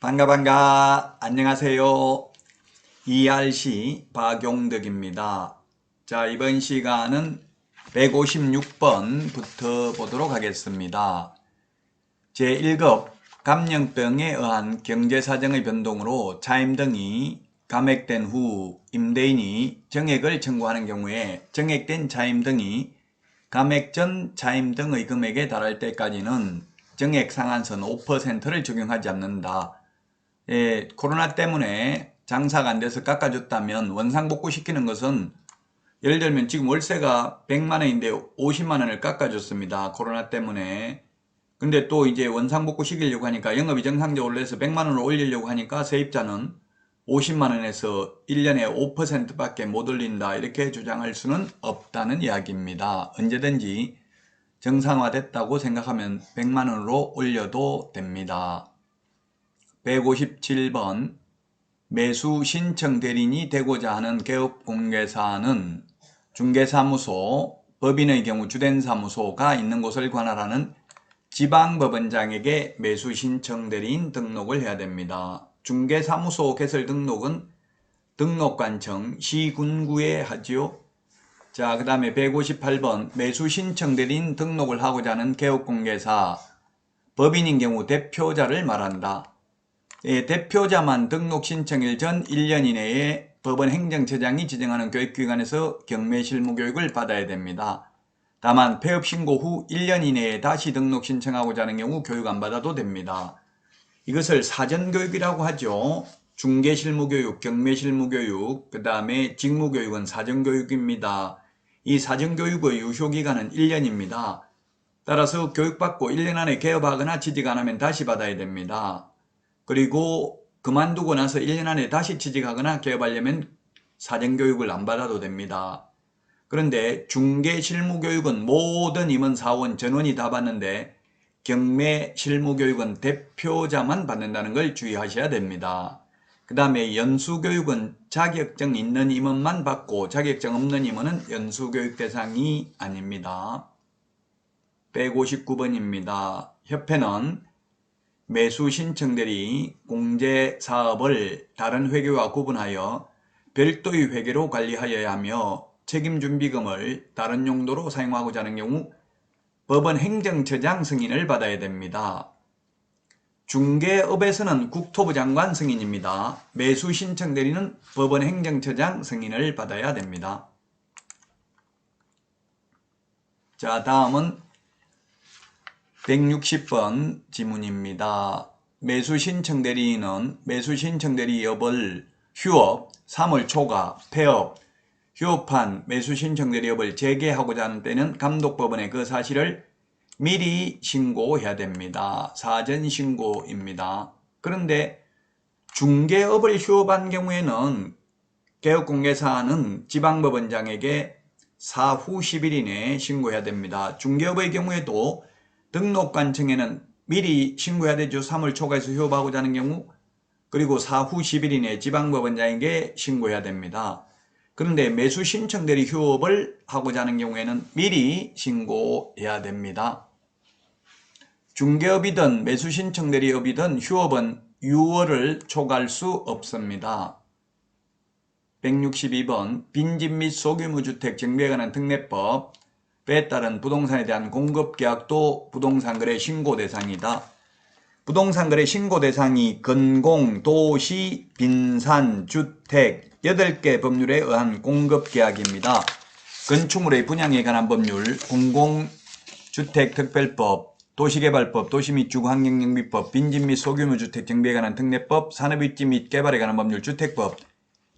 반가 반가. 안녕하세요. ERC 박용덕입니다. 자 이번 시간은 156번부터 보도록 하겠습니다. 제1급 감염병에 의한 경제사정의 변동으로 차임 등이 감액된 후 임대인이 정액을 청구하는 경우에 정액된 차임 등이 감액 전 차임 등의 금액에 달할 때까지는 정액 상한선 5%를 적용하지 않는다. 예, 코로나 때문에 장사가 안 돼서 깎아줬다면 원상복구 시키는 것은 예를 들면 지금 월세가 100만 원인데 50만 원을 깎아줬습니다. 코로나 때문에. 근데 또 이제 원상복구 시키려고 하니까 영업이 정상적으로 해서 100만 원을 올리려고 하니까 세입자는 50만 원에서 1년에 5%밖에 못 올린다 이렇게 주장할 수는 없다는 이야기입니다. 언제든지 정상화됐다고 생각하면 100만 원으로 올려도 됩니다. 157번 매수 신청 대리인이 되고자 하는 개업 공개사는 중개사무소, 법인의 경우 주된 사무소가 있는 곳을 관할하는 지방법원장에게 매수 신청 대리인 등록을 해야 됩니다. 중개사무소 개설 등록은 등록관청 시군구에 하지요. 자, 그 다음에 158번 매수 신청 대리인 등록을 하고자 하는 개업공개사 법인인 경우 대표자를 말한다. 예, 대표자만 등록 신청일 전 1년 이내에 법원 행정처장이 지정하는 교육기관에서 경매 실무 교육을 받아야 됩니다. 다만 폐업 신고 후 1년 이내에 다시 등록 신청하고자 하는 경우 교육 안 받아도 됩니다. 이것을 사전교육이라고 하죠. 중개실무교육, 경매실무교육, 그 다음에 직무교육은 사전교육입니다. 이 사전교육의 유효기간은 1년입니다. 따라서 교육받고 1년 안에 개업하거나 취직 안 하면 다시 받아야 됩니다. 그리고 그만두고 나서 1년 안에 다시 취직하거나 개업하려면 사전교육을 안 받아도 됩니다. 그런데 중개실무교육은 모든 임원사원 전원이 다 받는데 경매 실무교육은 대표자만 받는다는 걸 주의하셔야 됩니다. 그 다음에 연수교육은 자격증 있는 임원만 받고 자격증 없는 임원은 연수교육 대상이 아닙니다. 159번입니다. 협회는 매수 신청들이 공제 사업을 다른 회계와 구분하여 별도의 회계로 관리하여야 하며 책임 준비금을 다른 용도로 사용하고자 하는 경우 법원 행정처장 승인을 받아야 됩니다. 중개업에서는 국토부 장관 승인입니다. 매수 신청 대리는 법원 행정처장 승인을 받아야 됩니다. 자, 다음은 160번 지문입니다. 매수 신청 대리인은 매수 신청 대리 업을 휴업, 3월 초과, 폐업, 휴업한 매수 신청 대리업을 재개하고자 하는 때는 감독법원에 그 사실을 미리 신고해야 됩니다. 사전 신고입니다. 그런데 중개업을 휴업한 경우에는 개업공개사는 지방법원장에게 사후 10일 이내에 신고해야 됩니다. 중개업의 경우에도 등록관청에는 미리 신고해야 되죠. 3월 초과해서 휴업하고자 하는 경우 그리고 사후 10일 이내에 지방법원장에게 신고해야 됩니다. 그런데 매수 신청 대리 휴업을 하고자 하는 경우에는 미리 신고해야 됩니다. 중개업이든 매수 신청 대리업이든 휴업은 6월을 초과할 수 없습니다. 162번 빈집 및 소규모 주택 정비에 관한 특례법 에 따른 부동산에 대한 공급계약도 부동산 거래 신고 대상이다. 부동산 거래 신고 대상이 건공, 도시, 빈산, 주택 8개 법률에 의한 공급계약입니다. 건축물의 분양에 관한 법률, 공공주택특별법, 도시개발법, 도시 및 주거환경정비법, 빈집 및 소규모 주택 정비에 관한 특례법, 산업입지 및 개발에 관한 법률, 주택법,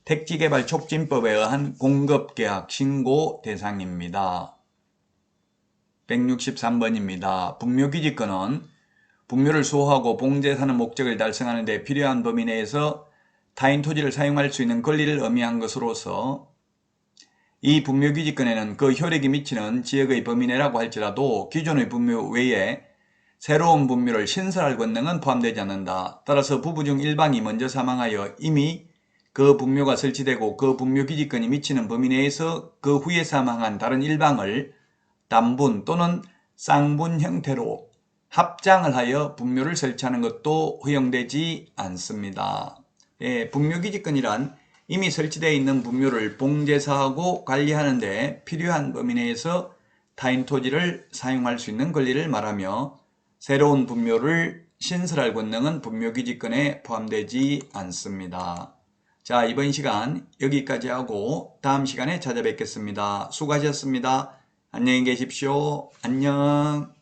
택지개발 촉진법에 의한 공급계약 신고 대상입니다. 163번입니다. 분묘기지권은 분묘를 수호하고 봉제사는 목적을 달성하는 데 필요한 범위 내에서 타인 토지를 사용할 수 있는 권리를 의미한 것으로서 이 분묘기지권에는 그 효력이 미치는 지역의 범위 내라고 할지라도 기존의 분묘 외에 새로운 분묘를 신설할 권능은 포함되지 않는다. 따라서 부부 중 일방이 먼저 사망하여 이미 그 분묘가 설치되고 그 분묘 기지권이 미치는 범위 내에서 그 후에 사망한 다른 일방을 단분 또는 쌍분 형태로 합장을 하여 분묘를 설치하는 것도 허용되지 않습니다. 예, 분묘기지권이란 이미 설치되어 있는 분묘를 봉제사하고 관리하는 데 필요한 범위 내에서 타인 토지를 사용할 수 있는 권리를 말하며 새로운 분묘를 신설할 권능은 분묘기지권에 포함되지 않습니다. 자, 이번 시간 여기까지 하고 다음 시간에 찾아뵙겠습니다. 수고하셨습니다. 안녕히 계십시오. 안녕.